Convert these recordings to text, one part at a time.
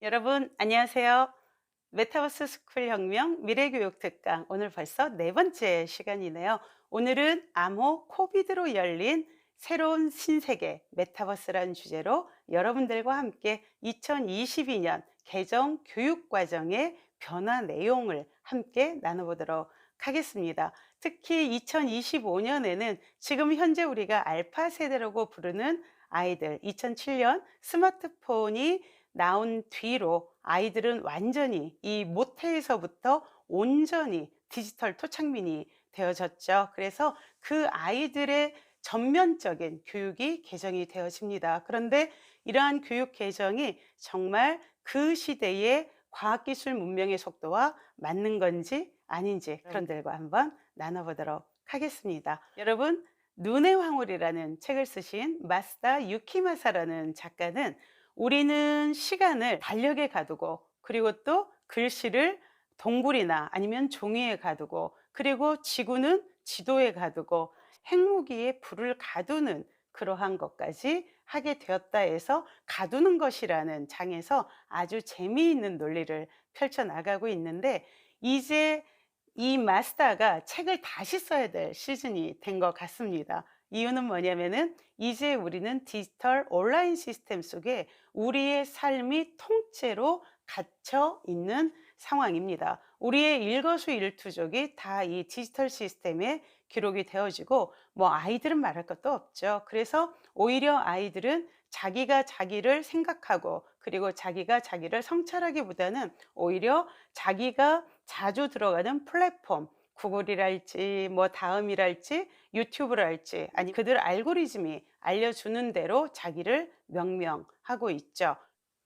여러분 안녕하세요. 메타버스 스쿨 혁명 미래교육 특강 오늘 벌써 네 번째 시간이네요. 오늘은 암호 코비드로 열린 새로운 신세계 메타버스라는 주제로 여러분들과 함께 2022년 개정 교육 과정의 변화 내용을 함께 나눠보도록 하겠습니다. 특히 2025년에는 지금 현재 우리가 알파 세대라고 부르는 아이들 2007년 스마트폰이 나온 뒤로 아이들은 완전히 이 모태에서부터 온전히 디지털 토착민이 되어졌죠. 그래서 그 아이들의 전면적인 교육이 개정이 되어집니다. 그런데 이러한 교육 개정이 정말 그 시대의 과학기술 문명의 속도와 맞는 건지 아닌지 그런 들과 한번 나눠보도록 하겠습니다. 여러분, 눈의 황홀이라는 책을 쓰신 마스다 유키마사라는 작가는 우리는 시간을 달력에 가두고 그리고 또 글씨를 동굴이나 아니면 종이에 가두고 그리고 지구는 지도에 가두고 핵무기에 불을 가두는 그러한 것까지 하게 되었다 해서 가두는 것이라는 장에서 아주 재미있는 논리를 펼쳐 나가고 있는데 이제 이 마스터가 책을 다시 써야 될 시즌이 된 것 같습니다. 이유는 뭐냐면은 이제 우리는 디지털 온라인 시스템 속에 우리의 삶이 통째로 갇혀 있는 상황입니다. 우리의 일거수일투족이 다 이 디지털 시스템에 기록이 되어지고 뭐 아이들은 말할 것도 없죠. 그래서 오히려 아이들은 자기가 자기를 생각하고 그리고 자기가 자기를 성찰하기보다는 오히려 자기가 자주 들어가는 플랫폼 구글이랄지 뭐 다음이랄지 유튜브랄지 아니 그들 알고리즘이 알려주는 대로 자기를 명명하고 있죠.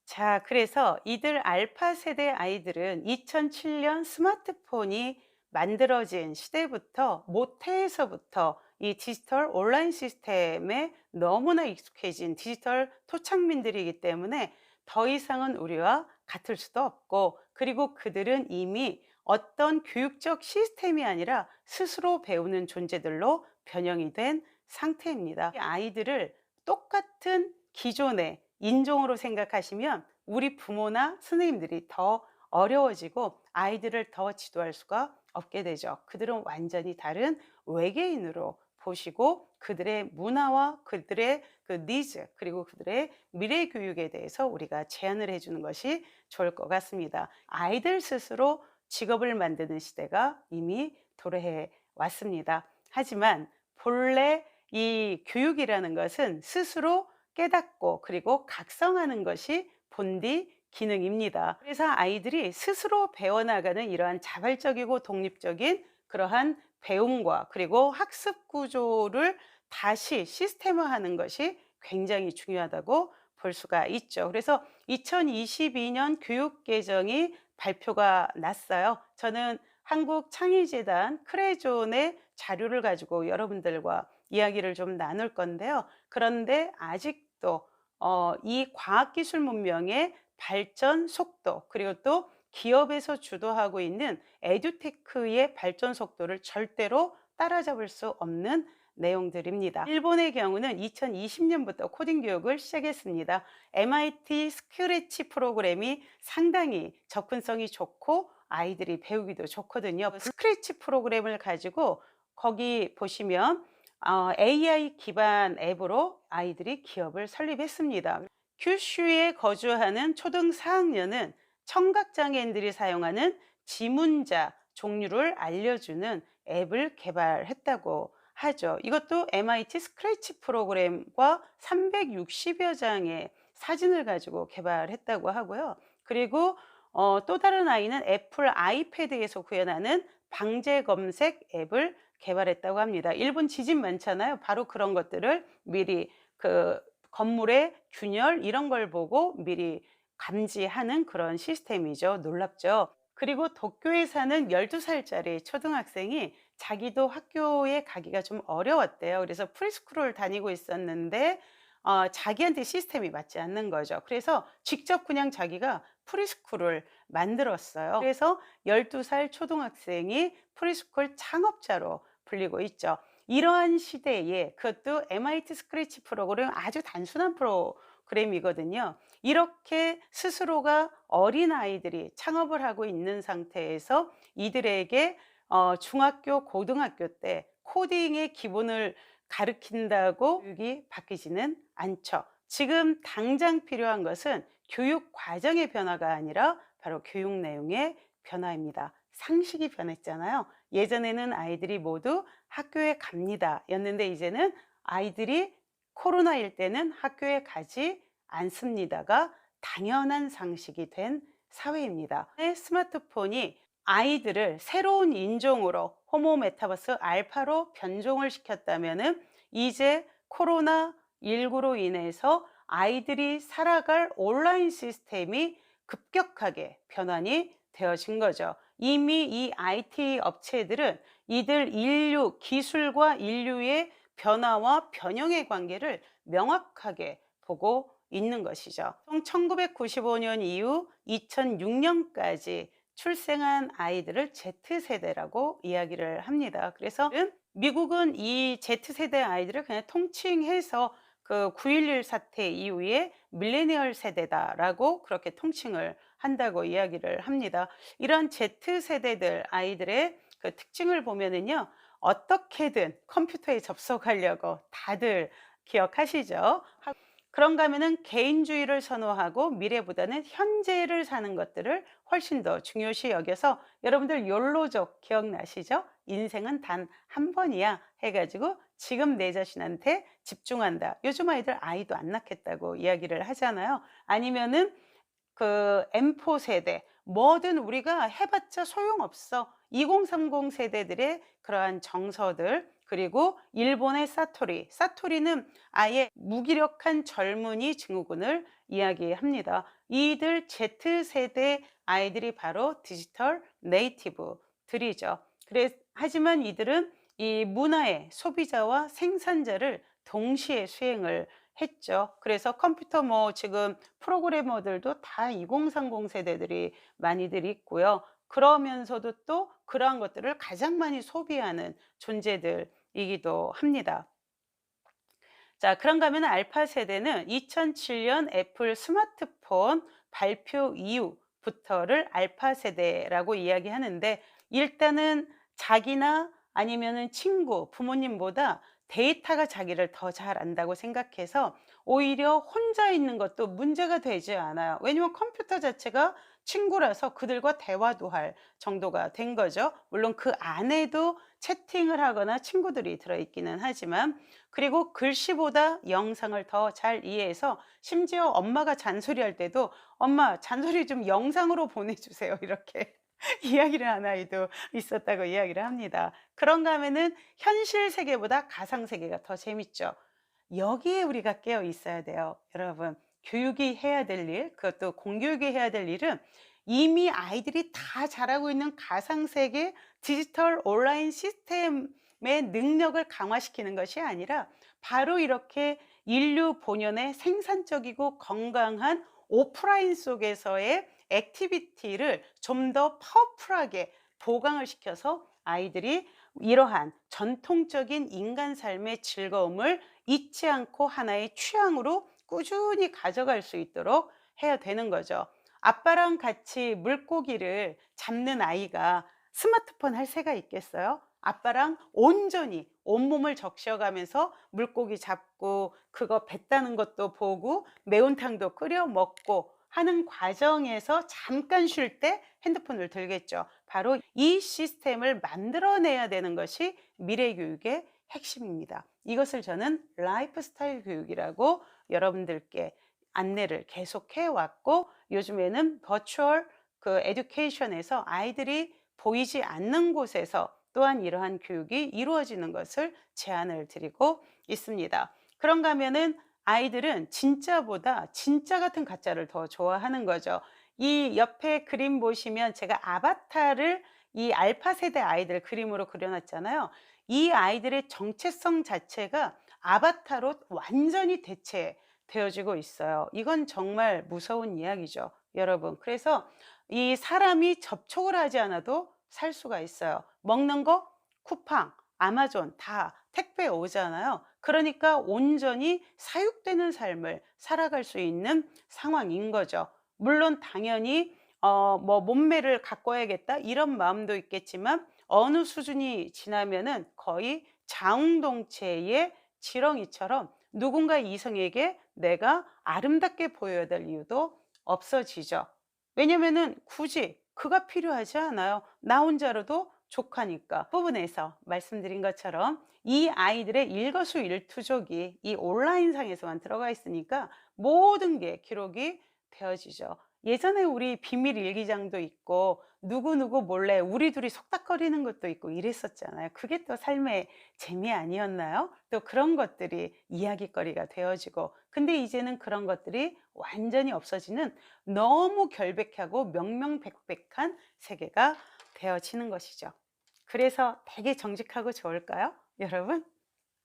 자, 그래서 이들 알파 세대 아이들은 2007년 스마트폰이 만들어진 시대부터 모태에서부터 이 디지털 온라인 시스템에 너무나 익숙해진 디지털 토착민들이기 때문에 더 이상은 우리와 같을 수도 없고 그리고 그들은 이미 어떤 교육적 시스템이 아니라 스스로 배우는 존재들로 변형이 된 상태입니다. 이 아이들을 똑같은 기존의 인종으로 생각하시면 우리 부모나 선생님들이 더 어려워지고 아이들을 더 지도할 수가 없게 되죠. 그들은 완전히 다른 외계인으로 보시고 그들의 문화와 그들의 그 니즈 그리고 그들의 미래 교육에 대해서 우리가 제안을 해주는 것이 좋을 것 같습니다. 아이들 스스로 직업을 만드는 시대가 이미 도래해 왔습니다. 하지만 본래 이 교육이라는 것은 스스로 깨닫고 그리고 각성하는 것이 본디 기능입니다. 그래서 아이들이 스스로 배워나가는 이러한 자발적이고 독립적인 그러한 배움과 그리고 학습 구조를 다시 시스템화하는 것이 굉장히 중요하다고 볼 수가 있죠. 그래서 2022년 교육 개정이 발표가 났어요. 저는 한국 창의재단 크레존의 자료를 가지고 여러분들과 이야기를 좀 나눌 건데요. 그런데 아직도 어, 이 과학기술 문명의 발전 속도 그리고 또 기업에서 주도하고 있는 에듀테크의 발전 속도를 절대로 따라잡을 수 없는 내용들입니다. 일본의 경우는 2020년부터 코딩 교육을 시작했습니다. MIT 스크래치 프로그램이 상당히 접근성이 좋고 아이들이 배우기도 좋거든요. 스크래치 프로그램을 가지고 거기 보시면 어, AI 기반 앱으로 아이들이 기업을 설립했습니다. 규슈에 거주하는 초등 4학년은 청각장애인들이 사용하는 지문자 종류를 알려주는 앱을 개발했다고 하죠. 이것도 MIT 스크래치 프로그램과 360여 장의 사진을 가지고 개발했다고 하고요. 그리고 어, 또 다른 아이는 애플 아이패드에서 구현하는 방제 검색 앱을 개발했다고 합니다. 일본 지진 많잖아요. 바로 그런 것들을 미리 그 건물의 균열 이런 걸 보고 미리 감지하는 그런 시스템이죠. 놀랍죠. 그리고 도쿄에 사는 12살짜리 초등학생이 자기도 학교에 가기가 좀 어려웠대요. 그래서 프리스쿨을 다니고 있었는데 어, 자기한테 시스템이 맞지 않는 거죠. 그래서 직접 그냥 자기가 프리스쿨을 만들었어요. 그래서 12살 초등학생이 프리스쿨 창업자로 불리고 있죠. 이러한 시대에 그것도 MIT 스크래치 프로그램 아주 단순한 프로 프로그램이거든요. 이렇게 스스로가 어린 아이들이 창업을 하고 있는 상태에서 이들에게 어, 중학교, 고등학교 때 코딩의 기본을 가르친다고 교육이 바뀌지는 않죠. 지금 당장 필요한 것은 교육 과정의 변화가 아니라 바로 교육 내용의 변화입니다. 상식이 변했잖아요. 예전에는 아이들이 모두 학교에 갑니다. 였는데 이제는 아이들이 코로나일 때는 학교에 가지 않습니다가 당연한 상식이 된 사회입니다. 스마트폰이 아이들을 새로운 인종으로 호모 메타버스 알파로 변종을 시켰다면은 이제 코로나 19로 인해서 아이들이 살아갈 온라인 시스템이 급격하게 변환이 되어진 거죠. 이미 이 IT 업체들은 이들 인류 기술과 인류의 변화와 변형의 관계를 명확하게 보고 있는 것이죠. 1995년 이후 2006년까지 출생한 아이들을 Z세대라고 이야기를 합니다. 그래서 미국은 이 Z세대 아이들을 그냥 통칭해서 그 9.11 사태 이후에 밀레니얼 세대다라고 그렇게 통칭을 한다고 이야기를 합니다. 이런 Z세대들 아이들의 그 특징을 보면은요, 어떻게든 컴퓨터에 접속하려고 다들 기억하시죠? 그런가 하면은 개인주의를 선호하고 미래보다는 현재를 사는 것들을 훨씬 더 중요시 여겨서 여러분들 욜로족 기억나시죠? 인생은 단 한 번이야 해가지고 지금 내 자신한테 집중한다. 요즘 아이들 아이도 안 낳겠다고 이야기를 하잖아요. 아니면은 그 M4 세대 뭐든 우리가 해봤자 소용없어. 2030 세대들의 그러한 정서들 그리고 일본의 사토리. 사토리는 아예 무기력한 젊은이 증후군을 이야기합니다. 이들 Z세대 아이들이 바로 디지털 네이티브들이죠. 그래, 하지만 이들은 이 문화의 소비자와 생산자를 동시에 수행을 했죠. 그래서 컴퓨터 뭐 지금 프로그래머들도 다 2030 세대들이 많이들 있고요. 그러면서도 또 그러한 것들을 가장 많이 소비하는 존재들이기도 합니다. 자, 그런가 하면 알파 세대는 2007년 애플 스마트폰 발표 이후부터를 알파 세대라고 이야기하는데 일단은 자기나 아니면은 친구, 부모님보다 데이터가 자기를 더 잘 안다고 생각해서 오히려 혼자 있는 것도 문제가 되지 않아요. 왜냐면 컴퓨터 자체가 친구라서 그들과 대화도 할 정도가 된 거죠. 물론 그 안에도 채팅을 하거나 친구들이 들어있기는 하지만 그리고 글씨보다 영상을 더 잘 이해해서 심지어 엄마가 잔소리할 때도 엄마 잔소리 좀 영상으로 보내주세요. 이렇게 이야기를 한 아이도 있었다고 이야기를 합니다. 그런가 하면은 현실 세계보다 가상 세계가 더 재밌죠. 여기에 우리가 깨어 있어야 돼요. 여러분, 교육이 해야 될 일, 그것도 공교육이 해야 될 일은 이미 아이들이 다 잘하고 있는 가상 세계 디지털 온라인 시스템의 능력을 강화시키는 것이 아니라 바로 이렇게 인류 본연의 생산적이고 건강한 오프라인 속에서의 액티비티를 좀 더 파워풀하게 보강을 시켜서 아이들이 이러한 전통적인 인간 삶의 즐거움을 잊지 않고 하나의 취향으로 꾸준히 가져갈 수 있도록 해야 되는 거죠. 아빠랑 같이 물고기를 잡는 아이가 스마트폰 할 새가 있겠어요? 아빠랑 온전히 온몸을 적셔가면서 물고기 잡고 그거 뱉다는 것도 보고 매운탕도 끓여 먹고 하는 과정에서 잠깐 쉴 때 핸드폰을 들겠죠. 바로 이 시스템을 만들어내야 되는 것이 미래 교육의 핵심입니다. 이것을 저는 라이프 스타일 교육이라고 여러분들께 안내를 계속해 왔고 요즘에는 버추얼 그 에듀케이션에서 아이들이 보이지 않는 곳에서 또한 이러한 교육이 이루어지는 것을 제안을 드리고 있습니다. 그런가 하면은 아이들은 진짜보다 진짜 같은 가짜를 더 좋아하는 거죠. 이 옆에 그림 보시면 제가 아바타를 이 알파 세대 아이들 그림으로 그려놨잖아요. 이 아이들의 정체성 자체가 아바타로 완전히 대체되어지고 있어요. 이건 정말 무서운 이야기죠, 여러분. 그래서 이 사람이 접촉을 하지 않아도 살 수가 있어요. 먹는 거 쿠팡, 아마존 다 택배 오잖아요. 그러니까 온전히 사육되는 삶을 살아갈 수 있는 상황인 거죠. 물론 당연히 어 뭐 '몸매를 가꿔야겠다.' 이런 마음도 있겠지만 어느 수준이 지나면은 거의 자웅동체의 지렁이처럼 누군가 이성에게 내가 아름답게 보여야 될 이유도 없어지죠. 왜냐면은 굳이 그가 필요하지 않아요. 나 혼자로도 족하니까. 부분에서 말씀드린 것처럼 이 아이들의 일거수일투족이 이 온라인상에서만 들어가 있으니까 모든 게 기록이 되어지죠. 예전에 우리 비밀 일기장도 있고 누구누구 몰래 우리 둘이 속닥거리는 것도 있고 이랬었잖아요. 그게 또 삶의 재미 아니었나요? 또 그런 것들이 이야깃거리가 되어지고 근데 이제는 그런 것들이 완전히 없어지는 너무 결백하고 명명백백한 세계가 되어지는 것이죠. 그래서 되게 정직하고 좋을까요? 여러분?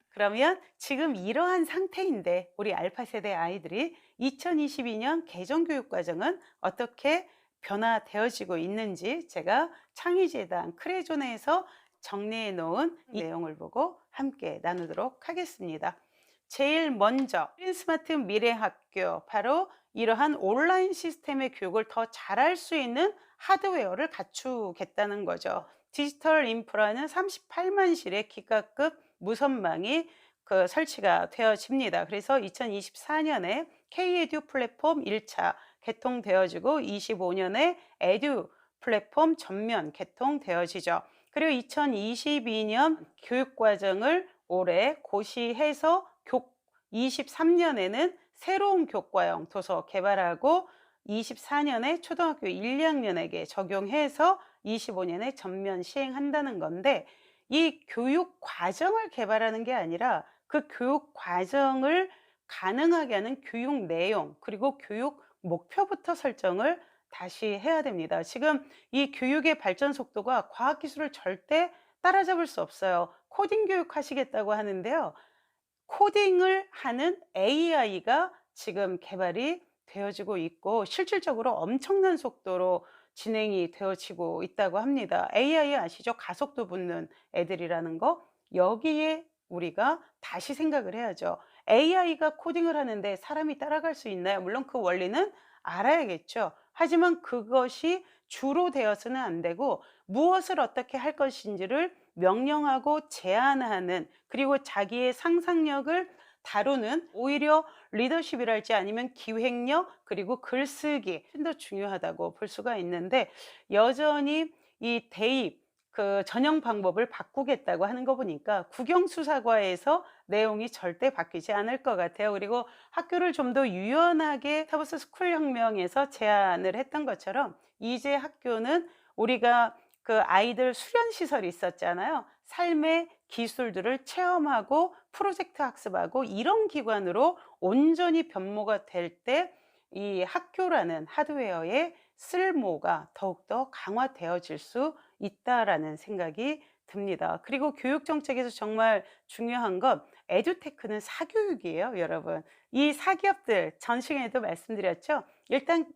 그러면 지금 이러한 상태인데 우리 알파 세대 아이들이 2022년 개정 교육 과정은 어떻게 변화되어지고 있는지 제가 창의재단 크레존에서 정리해 놓은 이 내용을 보고 함께 나누도록 하겠습니다. 제일 먼저 스마트 미래학교 바로 이러한 온라인 시스템의 교육을 더 잘할 수 있는 하드웨어를 갖추겠다는 거죠. 디지털 인프라는 38만 실의 기가급 무선망이 그 설치가 되어집니다. 그래서 2024년에 K-에듀 플랫폼 1차 개통되어지고 25년에 에듀 플랫폼 전면 개통되어지죠. 그리고 2022년 교육과정을 올해 고시해서 교 23년에는 새로운 교과형 도서 개발하고 24년에 초등학교 1, 2학년에게 적용해서 25년에 전면 시행한다는 건데 이 교육 과정을 개발하는 게 아니라 그 교육 과정을 가능하게 하는 교육 내용 그리고 교육 목표부터 설정을 다시 해야 됩니다. 지금 이 교육의 발전 속도가 과학 기술을 절대 따라잡을 수 없어요. 코딩 교육 하시겠다고 하는데요. 코딩을 하는 AI가 지금 개발이 되어지고 있고 실질적으로 엄청난 속도로 진행이 되어지고 있다고 합니다. AI 아시죠? 가속도 붙는 애들이라는 거. 여기에 우리가 다시 생각을 해야죠. AI가 코딩을 하는데 사람이 따라갈 수 있나요? 물론 그 원리는 알아야겠죠. 하지만 그것이 주로 되어서는 안 되고 무엇을 어떻게 할 것인지를 명령하고 제안하는 그리고 자기의 상상력을 다루는 오히려 리더십이랄지 아니면 기획력 그리고 글쓰기 더 중요하다고 볼 수가 있는데 여전히 이 대입 그 전형 방법을 바꾸겠다고 하는 거 보니까 국영수사과에서 내용이 절대 바뀌지 않을 것 같아요. 그리고 학교를 좀 더 유연하게 타버스 스쿨 혁명에서 제안을 했던 것처럼 이제 학교는 우리가 그 아이들 수련 시설이 있었잖아요. 삶의 기술들을 체험하고 프로젝트 학습하고 이런 기관으로 온전히 변모가 될 때 이 학교라는 하드웨어의 쓸모가 더욱더 강화되어질 수 있다라는 생각이 듭니다. 그리고 교육 정책에서 정말 중요한 건 에듀테크는 사교육이에요, 여러분. 이 사기업들 전 시간에도 말씀드렸죠. 일단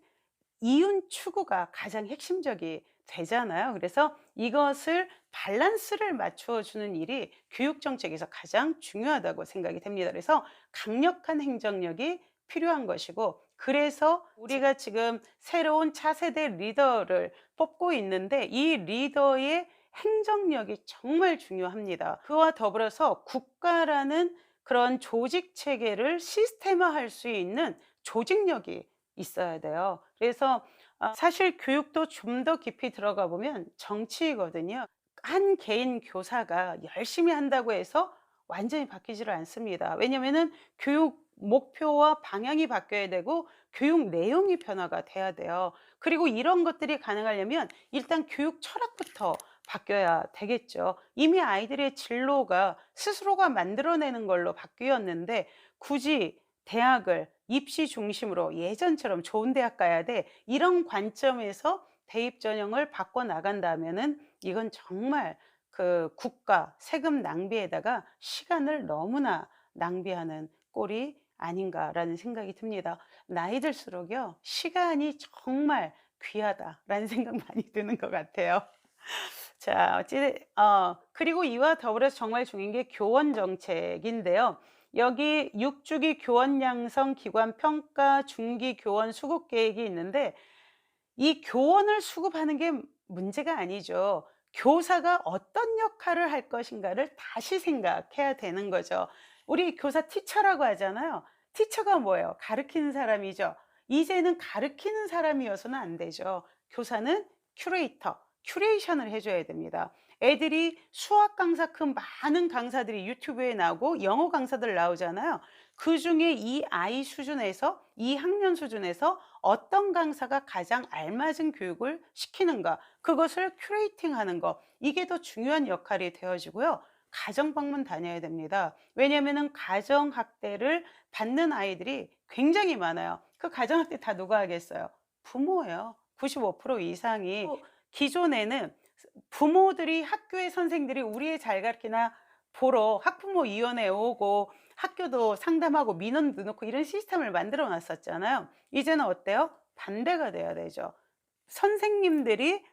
이윤 추구가 가장 핵심적이 되잖아요. 그래서 이것을 밸런스를 맞추어 주는 일이 교육 정책에서 가장 중요하다고 생각이 됩니다. 그래서 강력한 행정력이 필요한 것이고 그래서 우리가 지금 새로운 차세대 리더를 뽑고 있는데 이 리더의 행정력이 정말 중요합니다. 그와 더불어서 국가라는 그런 조직 체계를 시스템화할 수 있는 조직력이 있어야 돼요. 그래서 아, 사실 교육도 좀 더 깊이 들어가 보면 정치이거든요. 한 개인 교사가 열심히 한다고 해서 완전히 바뀌지를 않습니다. 왜냐면은 교육 목표와 방향이 바뀌어야 되고 교육 내용이 변화가 돼야 돼요. 그리고 이런 것들이 가능하려면 일단 교육 철학부터 바뀌어야 되겠죠. 이미 아이들의 진로가 스스로가 만들어내는 걸로 바뀌었는데 굳이 대학을 입시 중심으로 예전처럼 좋은 대학 가야 돼. 이런 관점에서 대입 전형을 바꿔 나간다면은 이건 정말 그 국가 세금 낭비에다가 시간을 너무나 낭비하는 꼴이 아닌가라는 생각이 듭니다. 나이 들수록요, 시간이 정말 귀하다라는 생각 많이 드는 것 같아요. 자, 어찌, 어, 그리고 이와 더불어서 정말 중요한 게 교원 정책인데요. 여기 6주기 교원 양성 기관 평가 중기 교원 수급 계획이 있는데 이 교원을 수급하는 게 문제가 아니죠. 교사가 어떤 역할을 할 것인가를 다시 생각해야 되는 거죠. 우리 교사 티처라고 하잖아요. 티처가 뭐예요? 가르치는 사람이죠. 이제는 가르치는 사람이어서는 안 되죠. 교사는 큐레이터, 큐레이션을 해줘야 됩니다. 애들이 수학 강사 그 많은 강사들이 유튜브에 나오고 영어 강사들 나오잖아요. 그 중에 이 아이 수준에서 이 학년 수준에서 어떤 강사가 가장 알맞은 교육을 시키는가 그것을 큐레이팅 하는 거 이게 더 중요한 역할이 되어지고요. 가정 방문 다녀야 됩니다. 왜냐하면 가정 학대를 받는 아이들이 굉장히 많아요. 그 가정 학대 다 누가 하겠어요? 부모예요. 95% 이상이 또 기존에는 부모들이 학교의 선생들이 우리 애잘 가르치나 보러 학부모 위원회에 오고 학교도 상담하고 민원도 넣고 이런 시스템을 만들어 놨었잖아요. 이제는 어때요? 반대가 돼야 되죠. 선생님들이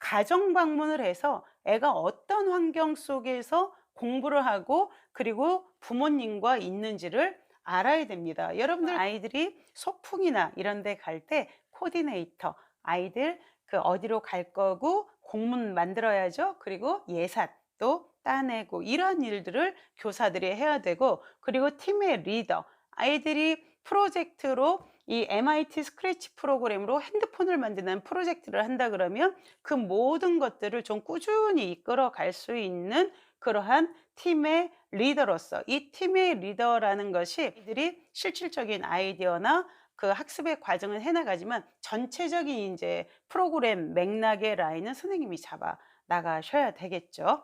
가정 방문을 해서 애가 어떤 환경 속에서 공부를 하고 그리고 부모님과 있는지를 알아야 됩니다. 여러분들 아이들이 소풍이나 이런 데 갈 때 코디네이터, 아이들 그 어디로 갈 거고 공문 만들어야죠. 그리고 예산도 따내고 이러한 일들을 교사들이 해야 되고 그리고 팀의 리더, 아이들이 프로젝트로 이 MIT 스크래치 프로그램으로 핸드폰을 만드는 프로젝트를 한다 그러면 그 모든 것들을 좀 꾸준히 이끌어 갈 수 있는 그러한 팀의 리더로서 이 팀의 리더라는 것이 이들이 실질적인 아이디어나 그 학습의 과정을 해나가지만 전체적인 이제 프로그램 맥락의 라인은 선생님이 잡아 나가셔야 되겠죠.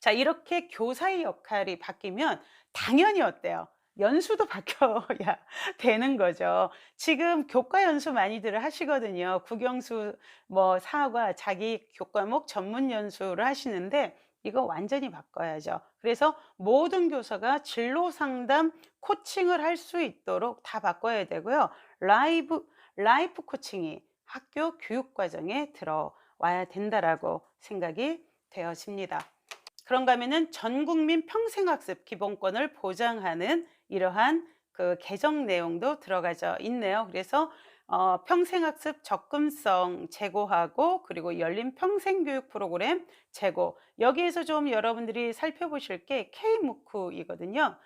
자, 이렇게 교사의 역할이 바뀌면 당연히 어때요? 연수도 바뀌어야 되는 거죠. 지금 교과 연수 많이들 하시거든요. 국영수 뭐 사과 자기 교과목 전문 연수를 하시는데 이거 완전히 바꿔야죠. 그래서 모든 교사가 진로 상담 코칭을 할 수 있도록 다 바꿔야 되고요. 라이브 라이프 코칭이 학교 교육 과정에 들어와야 된다라고 생각이 되어집니다. 그런가 하면은 전 국민 평생학습 기본권을 보장하는 이러한 그 개정 내용도 들어가져 있네요. 그래서 어, 평생학습 접근성 제고하고 그리고 열린 평생교육 프로그램 제고 여기에서 좀 여러분들이 살펴보실 게 K무크이거든요.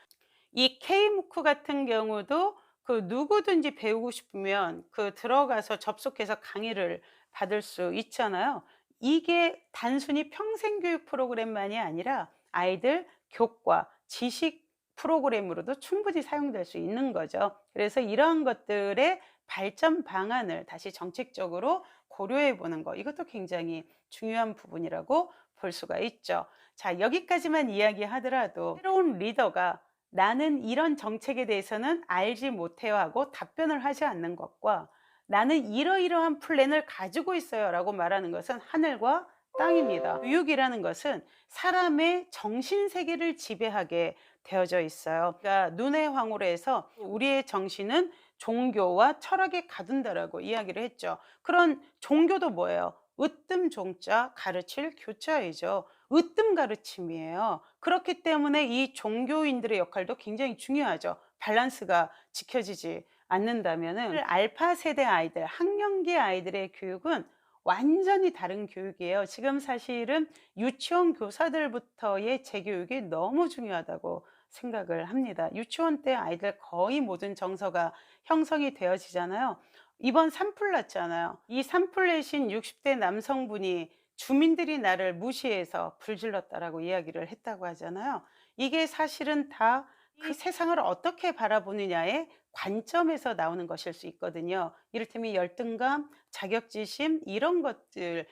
이 K무크 같은 경우도 그 누구든지 배우고 싶으면 그 들어가서 접속해서 강의를 받을 수 있잖아요. 이게 단순히 평생교육 프로그램만이 아니라 아이들 교과, 지식 프로그램으로도 충분히 사용될 수 있는 거죠. 그래서 이러한 것들의 발전 방안을 다시 정책적으로 고려해 보는 거 이것도 굉장히 중요한 부분이라고 볼 수가 있죠. 자, 여기까지만 이야기하더라도 새로운 리더가 나는 이런 정책에 대해서는 알지 못해요 하고 답변을 하지 않는 것과 나는 이러이러한 플랜을 가지고 있어요 라고 말하는 것은 하늘과 땅입니다. 교육이라는 것은 사람의 정신세계를 지배하게 되어져 있어요. 그러니까 눈의 황홀로 해서 우리의 정신은 종교와 철학에 가둔다라고 이야기를 했죠. 그런 종교도 뭐예요? 으뜸 종자 가르칠 교자이죠. 으뜸 가르침이에요. 그렇기 때문에 이 종교인들의 역할도 굉장히 중요하죠. 밸런스가 지켜지지 않는다면은 알파 세대 아이들, 학령기 아이들의 교육은 완전히 다른 교육이에요. 지금 사실은 유치원 교사들부터의 재교육이 너무 중요하다고 생각을 합니다. 유치원 때 아이들 거의 모든 정서가 형성이 되어지잖아요. 이번 산불 났잖아요. 이 산불 내신 60대 남성분이 주민들이 나를 무시해서 불질렀다라고 이야기를 했다고 하잖아요. 이게 사실은 다 그 세상을 어떻게 바라보느냐의 관점에서 나오는 것일 수 있거든요. 이를테면 열등감, 자격지심 이런 것들이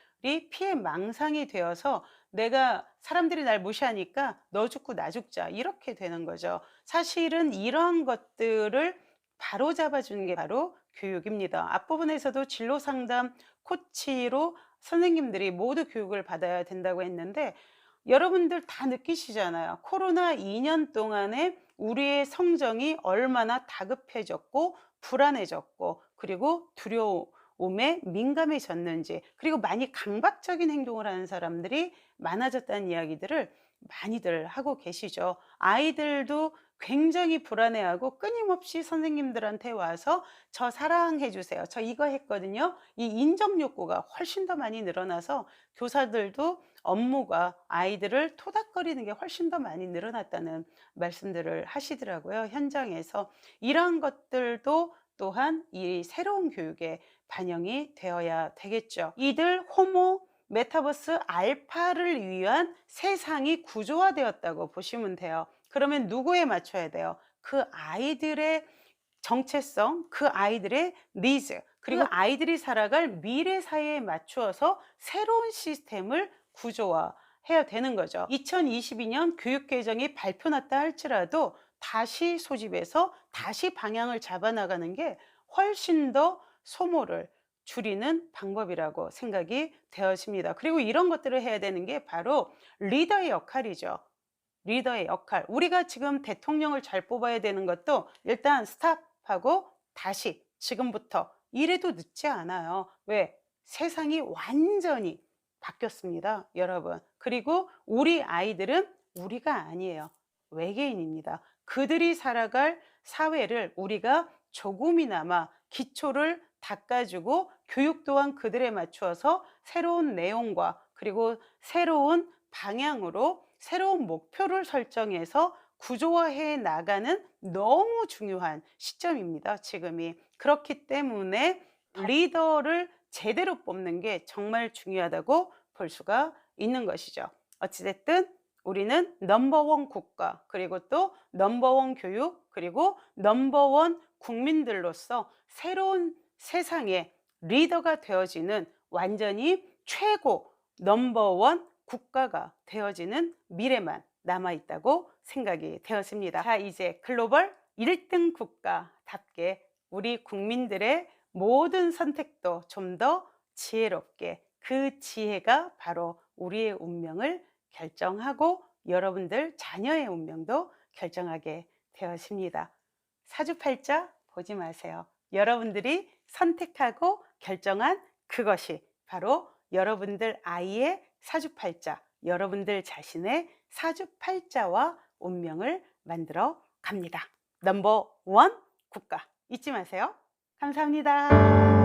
피해 망상이 되어서 내가 사람들이 날 무시하니까 너 죽고 나 죽자 이렇게 되는 거죠. 사실은 이러한 것들을 바로 잡아주는 게 바로 교육입니다. 앞부분에서도 진로 상담 코치로 선생님들이 모두 교육을 받아야 된다고 했는데 여러분들 다 느끼시잖아요. 코로나 2년 동안에 우리의 성정이 얼마나 다급해졌고 불안해졌고 그리고 두려운 몸에 민감해졌는지 그리고 많이 강박적인 행동을 하는 사람들이 많아졌다는 이야기들을 많이들 하고 계시죠. 아이들도 굉장히 불안해하고 끊임없이 선생님들한테 와서 저 사랑해 주세요. 저 이거 했거든요. 이 인정 욕구가 훨씬 더 많이 늘어나서 교사들도 업무가 아이들을 토닥거리는 게 훨씬 더 많이 늘어났다는 말씀들을 하시더라고요. 현장에서 이러한 것들도 또한 이 새로운 교육에 반영이 되어야 되겠죠. 이들 호모 메타버스 알파를 위한 세상이 구조화되었다고 보시면 돼요. 그러면 누구에 맞춰야 돼요? 그 아이들의 정체성, 그 아이들의 니즈, 그리고 아이들이 살아갈 미래 사회에 맞추어서 새로운 시스템을 구조화 해야 되는 거죠. 2022년 교육 개정이 발표났다 할지라도 다시 소집해서 다시 방향을 잡아 나가는 게 훨씬 더 소모를 줄이는 방법이라고 생각이 되어집니다. 그리고 이런 것들을 해야 되는 게 바로 리더의 역할이죠. 리더의 역할. 우리가 지금 대통령을 잘 뽑아야 되는 것도 일단 스탑하고 다시 지금부터 이래도 늦지 않아요. 왜? 세상이 완전히 바뀌었습니다. 여러분. 그리고 우리 아이들은 우리가 아니에요. 외계인입니다. 그들이 살아갈 사회를 우리가 조금이나마 기초를 닦아주고 교육 또한 그들에 맞추어서 새로운 내용과 그리고 새로운 방향으로 새로운 목표를 설정해서 구조화해 나가는 너무 중요한 시점입니다. 지금이. 그렇기 때문에 리더를 제대로 뽑는 게 정말 중요하다고 볼 수가 있는 것이죠. 어찌됐든 우리는 넘버원 국가, 그리고 또 넘버원 교육, 그리고 넘버원 국민들로서 새로운 세상의 리더가 되어지는 완전히 최고 넘버원 국가가 되어지는 미래만 남아 있다고 생각이 되었습니다. 자, 이제 글로벌 1등 국가답게 우리 국민들의 모든 선택도 좀 더 지혜롭게 그 지혜가 바로 우리의 운명을 결정하고 여러분들 자녀의 운명도 결정하게 되었습니다. 사주팔자 보지 마세요. 여러분들이 선택하고 결정한 그것이 바로 여러분들 아이의 사주팔자, 여러분들 자신의 사주팔자와 운명을 만들어 갑니다. 넘버 원 국가 잊지 마세요. 감사합니다.